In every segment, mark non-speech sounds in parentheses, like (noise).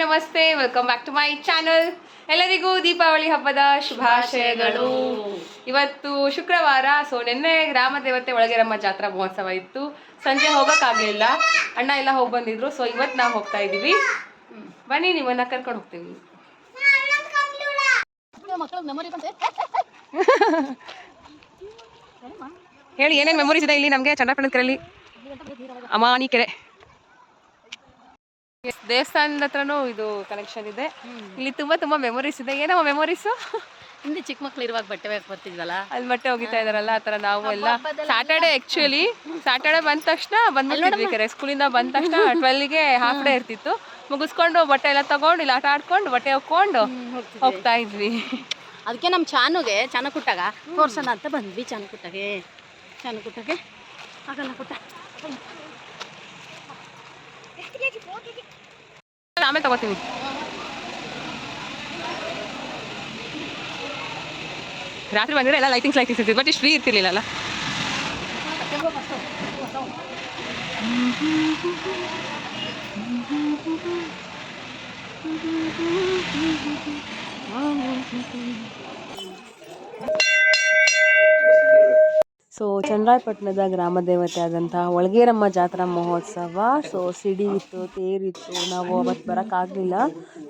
ನಮಸ್ತೆ welcome back to my channel ಎಲ್ಲರಿಗೂ ದೀಪಾವಳಿ ಹಬ್ಬದ ಶುಭಾಶಯಗಳು. ಇವತ್ತು ಶುಕ್ರವಾರ ಸೊ ನಿನ್ನೆ ಗ್ರಾಮ ದೇವತೆ ಒಳಗೆರಮ್ಮ ಜಾತ್ರಾ ಮಹೋತ್ಸವ ಇತ್ತು. ಸಂಜೆ ಹೋಗೋಕ್ಕಾಗಲಿಲ್ಲ. ಅಣ್ಣ ಎಲ್ಲ ಹೋಗಿ ಬಂದಿದ್ರು ಸೊ ಇವತ್ತು ನಾವು ಹೋಗ್ತಾ ಇದ್ದೀವಿ ಬನ್ನಿ ನಿಮ್ಮನ್ನ ಕರ್ಕೊಂಡು ಹೋಗ್ತೀವಿ (laughs) ಹೇಳಿ ಏನೇನು ಮೆಮೊರೀಸ್ ಇದೆ ಇಲ್ಲಿ ನಮಗೆ? ಚನ್ನಪಟ್ಟಣದ ಕೆರೆಯಲ್ಲಿ ಅಮಾನಿ ಕೆರೆ. ದೇವಸ್ಥಾನದ ಹತ್ರನೂ ಇದು ಕನೆಕ್ಷನ್ ಇದೆ. ಇಲ್ಲಿ ತುಂಬಾ ತುಂಬಾ ಮೆಮೊರೀಸ್ ಇದೆ. ಏನೋ ಮೆಮೊರೀಸ್ ಹಿಂದೆ ಚಿಕ್ಕ ಮಕ್ಳು ಇರುವಾಗ ಬಟ್ಟೆ ಬೇಕು ಬರ್ತಿದ್ವಲ್ಲ? ಅಲ್ಲಿ ಬಟ್ಟೆ ಹೋಗಿತಾ ಇದಾರಲ್ಲ ಆತರ ನಾವು ಎಲ್ಲ ಸ್ಯಾಟರ್ಡೆ ಆಕ್ಚುಲಿ ಸ್ಯಾಟರ್ಡೆ ಬಂದ ತಕ್ಷಣ ಬಂದ್ಬಿಟ್ಟಿದ್ವಿ ಸ್ಕೂಲ್ ಸ್ಕೂಲಿಂದ ಬಂದ ತಕ್ಷಣ ಟ್ವೆಲ್ಗೆ ಹಾಫ್ ಡೇ ಇರ್ತಿತ್ತು. ಮುಗಿಸ್ಕೊಂಡು ಬಟ್ಟೆ ಎಲ್ಲ ತಗೊಂಡು ಇಲ್ಲಿ ಆಟ ಆಡ್ಕೊಂಡು ಬಟ್ಟೆ ಹಾಕೊಂಡು ಹೋಗ್ತಾ ಇದ್ವಿ. ಅದಕ್ಕೆ ನಮ್ಮ ಚಾನುಗೆ ಚಾನಕುಟ್ಟಾಗ ತೋರ್ಸೋಣ ಅಂತ ಬಂದ್ವಿ ಚಾನಕುಟ್ಟಗೆ. ಚಾನಕುಟ್ಟಗೆ ಆಗಲ್ಲ ಪುಟ್ಟ. ಆಮೇಲೆ ತಗೋತೀನಿ. ರಾತ್ರಿ ಬಂದಿದ್ರೆ ಎಲ್ಲ ಲೈಟಿಂಗ್ಸ್ ಲೈಟಿಂಗ್ಸ್ ಇರ್ತಿತ್ತು ಬಟ್ ಇಷ್ಟು ಫ್ರೀ ಇರ್ತಿರ್ಲಿಲ್ಲ ಸೊ ಚನ್ನರಾಯಪಟ್ಟಣದ ಗ್ರಾಮ ದೇವತೆ ಆದಂತಹ ಒಳಗೇರಮ್ಮ ಜಾತ್ರಾ ಮಹೋತ್ಸವ. ಸೊ ಸಿಡಿ ಇತ್ತು ತೇರಿತ್ತು ನಾವು ಅವತ್ತು ಬರೋಕ್ಕಾಗಲಿಲ್ಲ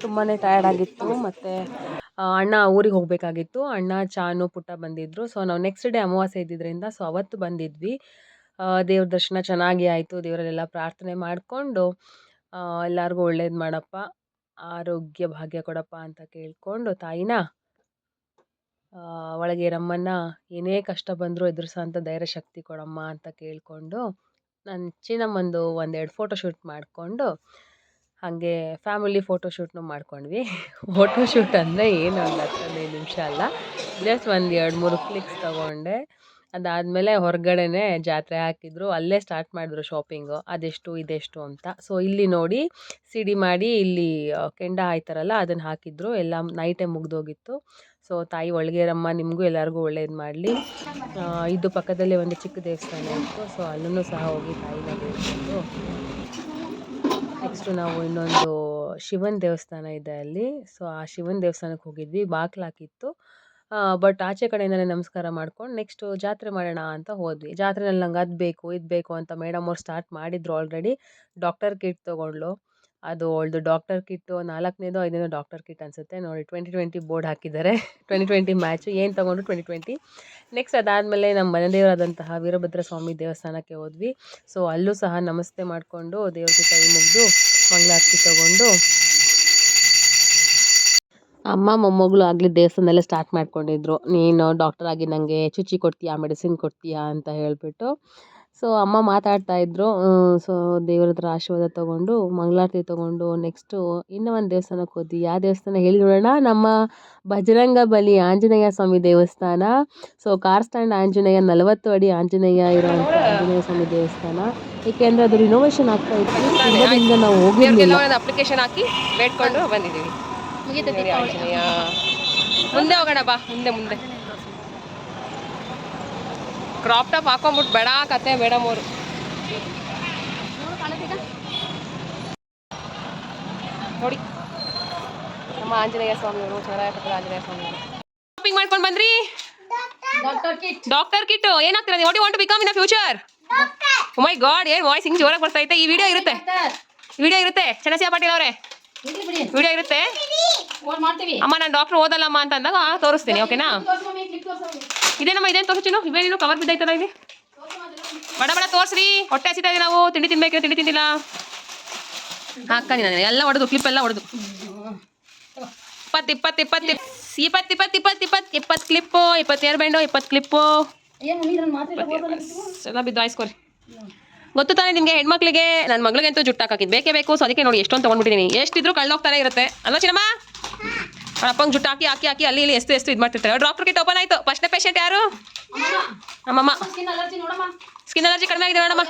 ತುಂಬಾ ಟಯರ್ಡ್ ಆಗಿತ್ತು. ಮತ್ತು ಅಣ್ಣ ಊರಿಗೆ ಹೋಗಬೇಕಾಗಿತ್ತು. ಅಣ್ಣ ಚಾನು ಪುಟ್ಟ ಬಂದಿದ್ದರು ಸೊ ನಾವು ನೆಕ್ಸ್ಟ್ ಡೇ ಅಮಾವಾಸ್ಯೆ ಇದ್ದಿದ್ದರಿಂದ ಸೊ ಅವತ್ತು ಬಂದಿದ್ವಿ. ದೇವ್ರ ದರ್ಶನ ಚೆನ್ನಾಗಿ ಆಯಿತು. ದೇವರಲ್ಲೆಲ್ಲ ಪ್ರಾರ್ಥನೆ ಮಾಡಿಕೊಂಡು ಎಲ್ಲರಿಗೂ ಒಳ್ಳೇದು ಮಾಡಪ್ಪ. ಆರೋಗ್ಯ ಭಾಗ್ಯ ಕೊಡಪ್ಪ ಅಂತ ಕೇಳಿಕೊಂಡು, ತಾಯಿನ ಆ, ಒಳಗೇರಮ್ಮನ ಏನೇ ಕಷ್ಟ ಬಂದರೂ ಎದುರಿಸೋಂಥ ಧೈರ್ಯ ಶಕ್ತಿ ಕೊಡಮ್ಮ ಅಂತ ಕೇಳಿಕೊಂಡು ನಾನು ಚಿನ್ನಮ್ಮಂದು ಒಂದೆರಡು ಫೋಟೋ ಶೂಟ್ ಮಾಡಿಕೊಂಡು ಹಾಗೆ ಫ್ಯಾಮಿಲಿ ಫೋಟೋ ಶೂಟ್ನು ಮಾಡ್ಕೊಂಡ್ವಿ. ಫೋಟೋ ಶೂಟ್ ಅಂದರೆ ಏನು ಒಂದು ಹತ್ತು ಹದಿನೈದು ನಿಮಿಷ ಅಲ್ಲ. ಜಸ್ಟ್ ಒಂದು ಎರಡು ಮೂರು ಕ್ಲಿಕ್ಸ್ ತೊಗೊಂಡೆ. ಅದಾದಮೇಲೆ ಹೊರಗಡೆನೇ ಜಾತ್ರೆ ಹಾಕಿದ್ರು. ಅಲ್ಲೇ ಸ್ಟಾರ್ಟ್ ಮಾಡಿದ್ರು ಶಾಪಿಂಗು ಅದೆಷ್ಟು, ಇದೆಷ್ಟು ಅಂತ. ಸೊ ಇಲ್ಲಿ ನೋಡಿ ಸಿಡಿ ಮಾಡಿ ಇಲ್ಲಿ ಕೆಂಡ ಹಾಯ್ತಾರಲ್ಲ ಅದನ್ನು ಹಾಕಿದ್ರು. ಎಲ್ಲ ನೈಟೇ ಮುಗ್ದೋಗಿತ್ತು. ಸೊ ತಾಯಿ ಒಳಗೇರಮ್ಮ, ನಿಮಗೂ ಎಲ್ಲರಿಗೂ ಒಳ್ಳೇದು ಮಾಡಲಿ. ಇದು ಪಕ್ಕದಲ್ಲಿ ಒಂದು ಚಿಕ್ಕ ದೇವಸ್ಥಾನ ಇತ್ತು. ಸೊ ಅಲ್ಲೂ ಸಹ ಹೋಗಿ ತಾಯಿನ ಬೇಡ್ಕೊಂಡು ನೆಕ್ಸ್ಟು ನಾವು ಇನ್ನೊಂದು ಶಿವನ ದೇವಸ್ಥಾನ ಇದೆ ಅಲ್ಲಿ. ಸೊ ಆ ಶಿವನ ದೇವಸ್ಥಾನಕ್ಕೆ ಹೋಗಿದ್ವಿ. ಬಾಕ್ಲಾಕಿತ್ತು ಬಟ್ ಆಚೆ ಕಡೆಯಿಂದಲೇ ನಮಸ್ಕಾರ ಮಾಡ್ಕೊಂಡು ನೆಕ್ಸ್ಟು ಜಾತ್ರೆ ಮಾಡೋಣ ಅಂತ ಹೋದ್ವಿ. ಜಾತ್ರೆನಲ್ಲಿ ನಂಗೆ ಅದು ಬೇಕು, ಇದು ಬೇಕು ಅಂತ ಮೇಡಮ್ ಅವ್ರು ಸ್ಟಾರ್ಟ್ ಮಾಡಿದ್ರು ಆಲ್ರೆಡಿ ಡಾಕ್ಟರ್ ಕಿಟ್ ತೊಗೊಂಡ್ಳು. ಅದು ಅವಳದು ಡಾಕ್ಟರ್ ಕಿಟ್ಟು ನಾಲ್ಕನೇದು ಐದನೇದು ಡಾಕ್ಟರ್ ಕಿಟ್ ಅನಿಸುತ್ತೆ. ನೋಡಿ ಟ್ವೆಂಟಿ ಟ್ವೆಂಟಿ ಬೋರ್ಡ್ ಹಾಕಿದ್ದಾರೆ. (laughs) ಟ್ವೆಂಟಿ ಟ್ವೆಂಟಿ ಮ್ಯಾಚು ಏನು ತೊಗೊಂಡ್ರು ಟ್ವೆಂಟಿ ಟ್ವೆಂಟಿ ನೆಕ್ಸ್ಟ್ ಅದಾದಮೇಲೆ ನಮ್ಮ ಮನೆ ದೇವರಾದಂತಹ ವೀರಭದ್ರ ಸ್ವಾಮಿ ದೇವಸ್ಥಾನಕ್ಕೆ ಹೋದ್ವಿ. ಸೊ ಅಲ್ಲೂ ಸಹ ನಮಸ್ತೆ ಮಾಡಿಕೊಂಡು ದೇವ್ರಿಗೆ ಕೈ ಮುಗಿದು ಮಂಗಳಾರತಿ ತಗೊಂಡು ಅಮ್ಮ ಮೊಮ್ಮಗಳು ಆಗಲಿ ದೇವಸ್ಥಾನದಲ್ಲೇ ಸ್ಟಾರ್ಟ್ ಮಾಡ್ಕೊಂಡಿದ್ರು. ನೀನು ಡಾಕ್ಟರ್ ಆಗಿ ನನಗೆ ಚುಚ್ಚಿ ಕೊಡ್ತೀಯಾ ಮೆಡಿಸಿನ್ ಕೊಡ್ತೀಯಾ ಅಂತ ಹೇಳಿಬಿಟ್ಟು. ಸೊ ಅಮ್ಮ ಮಾತಾಡ್ತಾ ಇದ್ದರು ಸೊ ದೇವ್ರ ಹತ್ರ ಆಶೀರ್ವಾದ ತೊಗೊಂಡು, ಮಂಗಳಾರತಿ ತೊಗೊಂಡು ನೆಕ್ಸ್ಟು ಇನ್ನೂ ಒಂದು ದೇವಸ್ಥಾನಕ್ಕೆ ಹೋದ್ವಿ. ಆ ದೇವಸ್ಥಾನ ಹೇಳಿ ನೋಡೋಣ? ನಮ್ಮ ಬಜರಂಗ ಬಲಿ ಆಂಜನೇಯ ಸ್ವಾಮಿ ದೇವಸ್ಥಾನ. ಸೊ ಕಾರ್ ಸ್ಟ್ಯಾಂಡ್ ಆಂಜನೇಯ, ನಲವತ್ತು ಅಡಿ ಆಂಜನೇಯ ಇರೋವಂಥ ಆಂಜನೇಯ ಸ್ವಾಮಿ ದೇವಸ್ಥಾನ. ಏಕೆಂದರೆ ಅದು ರಿನೋವೇಷನ್ ಆಗ್ತಾ ಇತ್ತು. ನಾವು ಹೋಗಿರಲಿಲ್ಲ. ಅಪ್ಲಿಕೇಶನ್ ಹಾಕಿ ಬೇಡ್ಕೊಂಡು ಬಂದಿದ್ದೀವಿ. ಮುಗಿತ ಆಂಜನೇಯ. ಮುಂದೆ ಹೋಗೋಣ ಬಾ ಮುಂದೆ ಮುಂದೆ. ಕ್ರಾಪ್ ಟಾಪ್ ಹಾಕೊಂಬಿಟ್ಟು ಬೇಡ ಕತೆ ಮೇಡಮ್ ಅವರು. ನೋಡಿ ನಮ್ಮ ಆಂಜನೇಯ ಸ್ವಾಮಿ ಅವರು ಚನ್ನರಾಯಪಟ್ಟಣ ಆಂಜನೇಯ ಸ್ವಾಮಿ ಶಾಪಿಂಗ್ ಮಾಡ್ಕೊಂಡು ಬಂದ್ರಿ? ಡಾಕ್ಟರ್ ಕಿಟ್ ಡಾಕ್ಟರ್ ಕಿಟ್ಟು ಏನಾಗ್ತೀರಾ ನೀವು? What want become in future my God ಏನ್ ವಾಯ್ಸ್ ಹಿಂಗ್ ಜೋರಾಗಿ ಬರ್ತಾ ಐತೆ. ಈ ವಿಡಿಯೋ ಇರುತ್ತೆ. ವಿಡಿಯೋ ಇರುತ್ತೆ. ಚನ್ನಸಿಯ ಪಾಟೀಲ್ ಅವರೇ. ವಿಡಿಯೋ ಇರುತ್ತೆ? ಅಮ್ಮ ನಾನು ಡಾಕ್ಟರ್ ಓದಲ್ಲಮ್ಮ ಅಂತ ಅಂದಾಗ ತೋರಿಸ್ತೀನಿ ಓಕೆನಾ. ಇದೇನಮ್ಮ ಇದೇನು ತೋರಿಸ್ತೀನೋ ಇವೇನೇನು ಕವರ್ ಬಿದ್ದಾಯ್ತಲ್ಲ ಇಲ್ಲಿ? ಬಡ ಬಡ ತೋರಿಸ್ರಿ. ಹೊಟ್ಟೆ ಹಸಿತಾ ಇದೆ ನಾವು. ತಿಂಡಿ ತಿನ್ಬೇಕು ತಿಂಡಿ ತಿಂದಿಲ್ಲ. ಹಾಕ್ತಾನೆ ನಾನು. ಎಲ್ಲ ಹೊಡೆದು ಕ್ಲಿಪ್ ಎಲ್ಲ ಹೊಡೆದು ಇಪ್ಪತ್ತು ಇಪ್ಪತ್ತು ಇಪ್ಪತ್ತು ಇಪ್ಪತ್ತು ಇಪ್ಪತ್ತು ಇಪ್ಪತ್ತು ಇಪ್ಪತ್ತು ಇಪ್ಪತ್ತು ಕ್ಲಿಪ್ಪು ಇಪ್ಪತ್ತು ಏರ್ ಬ್ಯಾಂಡು ಇಪ್ಪತ್ತು ಕ್ಲಿಪ್ಪು. ಎಲ್ಲ ಬಿದ್ದು ಆಯ್ಸ್ಕೊರಿ ಗೊತ್ತು ತಾನೇ ನಿಮಗೆ ಹೆಣ್ಮಕ್ಳಿಗೆ? ನನ್ನ ಮಗಳಿಗಂತೂ ಜುಟ್ಟು ಹಾಕಿದ್ ಬೇಕೇ ಬೇಕು. ಸೊ ಅದಕ್ಕೆ ನೋಡಿ ಎಷ್ಟೊಂದು ತೊಗೊಂಡ್ಬಿಟ್ಟಿದ್ದೀನಿ ಎಷ್ಟಿದ್ರು ಕಳ್ಳೋಗ್ತಾನೆ ಇರುತ್ತೆ. ಅಲ್ಲ ಚಿನ್ನಮ್ಮ? ಅವ್ರ ಅಪ್ಪಂಗೆ ಜುಟ್ಟು ಹಾಕಿ ಹಾಕಿ ಹಾಕಿ ಅಲ್ಲಿ ಇಲ್ಲಿ ಎಷ್ಟು ಎಷ್ಟು ಇದು ಮಾಡ್ತಿರ್ತಾರೆ. ಡಾಕ್ಟರ್ ಕಿಟ್ ಓಪನ್ ಆಯಿತು. ಫಸ್ಟ್ನೇ ಪೇಷಂಟ್ ಯಾರು? ನಮ್ಮಮ್ಮ. ಸ್ಕಿನ್ ಅಲರ್ಜಿ ಕಡಿಮೆ ಆಗಿದೆ ಮೇಡಮ್.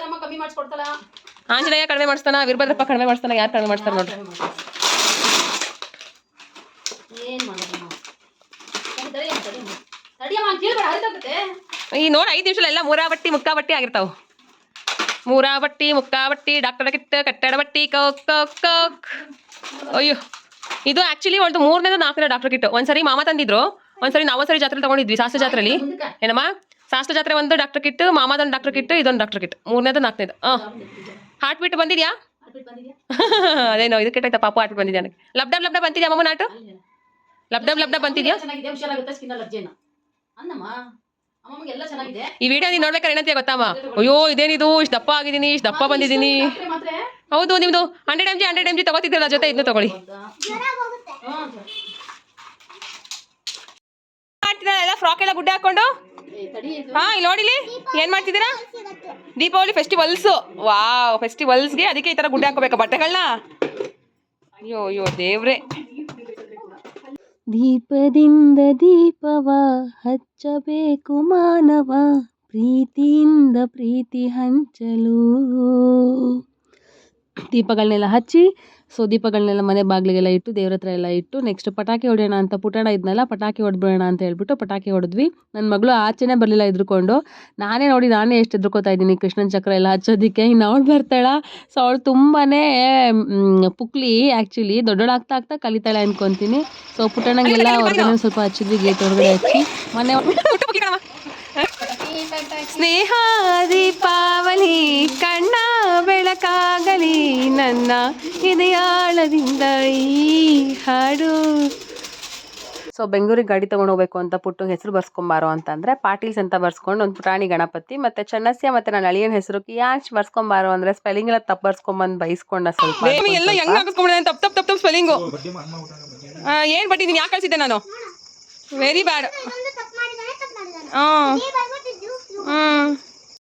ಆಂಜನೇಯ ಕಡಿಮೆ ಮಾಡಿಸ್ತಾನ ವೀರಭದ್ರಪ್ಪ ಕಡಿಮೆ ಮಾಡಿಸ್ತಾನ ಯಾರು ಕಡಿಮೆ ಮಾಡ್ತಾರೆ ನೋಡ್ರಿ. ಈ ನೋಡಿ ಐದು ನಿಮಿಷ ಎಲ್ಲ ಮೂರಾ ಬಟ್ಟಿ ಮುಕ್ಕಾ ಬಟ್ಟಿ ಆಗಿರ್ತಾವೆ. ಮೂರಾ ಮುಕ್ಕಾವಟ್ಟಿ, ಡಾಕ್ಟರ್ ಕಿಟ್ ಕಟ್ಟಡ ಬಟ್ಟಿ ಕೋಕ್ ಕೋಕ್. ಅಯ್ಯೋ, ಇದು ಆಕ್ಚುಲಿ ಒಂದು ಮೂರನೇದು ನಾಲ್ಕನೇ ಡಾಕ್ಟರ್ ಕಿಟ್ ಒಂದ್ಸರಿ ಮಾಮ ತಂದಿದ್ರು. ಒಂದ್ಸರಿ ನಾವು ಒಂದ್ಸರಿ ಜಾತ್ರೆ ತಗೊಂಡಿದ್ವಿ, ಶಾಸ್ತ್ರ ಜಾತ್ರೆಲಿ. ಏನಮ್ಮ? ಶಾಸ್ತ್ರ ಜಾತ್ರೆ ಒಂದು ಡಾಕ್ಟರ್ ಕಿಟ್ ಮಾಮದೊಂದು ಡಾಕ್ಟರ್ ಕಿಟ್ ಇದೊಂದು ಡಾಕ್ಟರ್ ಕಿಟ್ ಮೂರನೇದು, ನಾಲ್ಕನೇದು. ಹಾಂ ಹಾರ್ಟ್ ಬೀಟ್ ಬಂದಿದ್ಯಾ ಅದೇನೋ ಇದು ಕೆಟ್ಟೈತ ಪಾಪು ಹಾರ್ಟ್ ಬಂದಿದ್ಯಾ ನನಗೆ ಲಬ್ಡಬ್ ಲಬ್ಡ ಬಂತಿದ್ಯಾ ಮಾಮ ನಾಟು? ಲಬ್ಡಬ್ ಲಬ್ಡ ಬಂತಿದ್ಯಾ? ಈ ವಿಡಿಯೋ ನೀನ್ ನೋಡ್ಬೇಕಾರೆ ಏನಂತ ಗೊತ್ತಮ್ಮ ಅಯ್ಯೋ, ಇದೇನಿದು? ಇಷ್ಟು ದಪ್ಪ ಆಗಿದ್ದೀನಿ, ಇಷ್ಟು ದಪ್ಪ ಬಂದಿದ್ದೀನಿ. ಹೌದು, ನಿಮ್ದು hundred M G hundred M G ತಗೋತಿದ್ರಲ್ಲ ಜೊತೆ ಇದನ್ನು ತಗೊಳ್ಳಿ. ಎಲ್ಲ? ಫ್ರಾಕ್ ಎಲ್ಲ ಗುಡ್ಡೆ ಹಾಕೊಂಡು? ಹಾ, ಇಲ್ಲಿ ನೋಡಿಲಿ? ಏನ್ ಮಾಡ್ತಿದ್ದೀರಾ? ದೀಪಾವಳಿ ಫೆಸ್ಟಿವಲ್ಸ್ ವಾವ್ ಫೆಸ್ಟಿವಲ್ಸ್ಗೆ ಅದಕ್ಕೆ ಈ ತರ ಗುಡ್ಡೆ ಹಾಕೋಬೇಕಾ ಬಟ್ಟೆಗಳನ್ನ ಅಯ್ಯೋ ಅಯ್ಯೋ, ದೇವ್ರೆ. ದೀಪದಿಂದ ದೀಪವ ಹಚ್ಚಬೇಕು ಮಾನವ ಪ್ರೀತಿಯಿಂದ ಪ್ರೀತಿ ಹಂಚಲು. ದೀಪಗಳನ್ನೆಲ್ಲ ಹಚ್ಚಿ ಸೊ ದೀಪಗಳನ್ನೆಲ್ಲ ಮನೆ ಬಾಗಿಲಿಗೆಲ್ಲ ಇಟ್ಟು ದೇವ್ರ ಹತ್ರ ಎಲ್ಲ ಇಟ್ಟು ನೆಕ್ಸ್ಟ್ ಪಟಾಕಿ ಹೊಡೆಯೋಣ ಅಂತ ಪುಟಾಣ ಇದ್ನಲ್ಲ ಪಟಾಕಿ ಹೊಡೆದ್ಬಿಡೋಣ ಅಂತ ಹೇಳ್ಬಿಟ್ಟು ಪಟಾಕಿ ಹೊಡೆದ್ವಿ ನನ್ನ ಮಗಳು ಆಚೆನೇ ಬರಲಿಲ್ಲ ಎದ್ರುಕೊಂಡು ನಾನೇ ನೋಡಿ ನಾನೇ ಎಷ್ಟು ಎದ್ರುಕೋತಾ ಇದ್ದೀನಿ ಕೃಷ್ಣನ ಚಕ್ರ ಎಲ್ಲ ಹಚ್ಚೋದಕ್ಕೆ ಇನ್ನು ಅವಳು ಬರ್ತಾಳ ಸೊ ಅವಳು ತುಂಬಾ ಪುಕ್ಲಿ ಆ್ಯಕ್ಚುಲಿ ದೊಡ್ಡೋಳಾಗ್ತಾ ಆಗ್ತಾ ಕಲಿತಾಳೆ ಅನ್ಕೊತೀನಿ ಸೊ ಪುಟಾಣಗೆಲ್ಲ ಹೊರಗಡೆ ಸ್ವಲ್ಪ ಹಚ್ಚಿದ್ವಿ ಗೇಟ್ ಹೊರಗಡೆ ಹಚ್ಚಿ ಮನೆ ಸ್ನೇಹ ದೀಪಾವಳಿ ಕಣ್ಣ ಬೆಳಕಾಗಲಿ ನನ್ನ ಇದೆಯಾಳದಿಂದ ಈ ಹಾಡು. ಸೊ ಬೆಂಗಳೂರಿಗೆ ಗಾಡಿ ತೊಗೊಂಡು ಹೋಗ್ಬೇಕು ಅಂತ ಪುಟ್ಟು ಹೆಸರು ಬರ್ಸ್ಕೊಂಬಾರೋ ಅಂತಂದರೆ ಪಾಟೀಲ್ಸ್ ಅಂತ ಬರ್ಸ್ಕೊಂಡು ಒಂದು ಪುಟಾಣಿ ಗಣಪತಿ ಮತ್ತು ಚನ್ನಸ್ಯ ಮತ್ತು ನನ್ನ ಅಳಿಯನ ಹೆಸರು ಯಾಚ್ ಬರ್ಸ್ಕೊಂಬಾರೋ ಅಂದರೆ ಸ್ಪೆಲ್ಲಿಂಗ್ ಎಲ್ಲ ತಪ್ಪು ಬರ್ಸ್ಕೊಂಬಂದು ಬೈಸ್ಕೊಂಡ ಸ್ವಲ್ಪ. ಎಲ್ಲ ಹೆಂಗ್ ಹಾಕಸ್ಕೊಂಡೆ ತಪ್ಪು ತಪ್ಪು ತಪ್ಪು ಸ್ಪೆಲ್ಲಿಂಗು ಏನು ಬಟ್ಟಿದ್ದೀನಿ ಯಾಕೆ ಕಳಿಸಿದ್ದೆ ನಾನು? ವೆರಿ ಬ್ಯಾಡ್ ಹಾಂ. 嗯。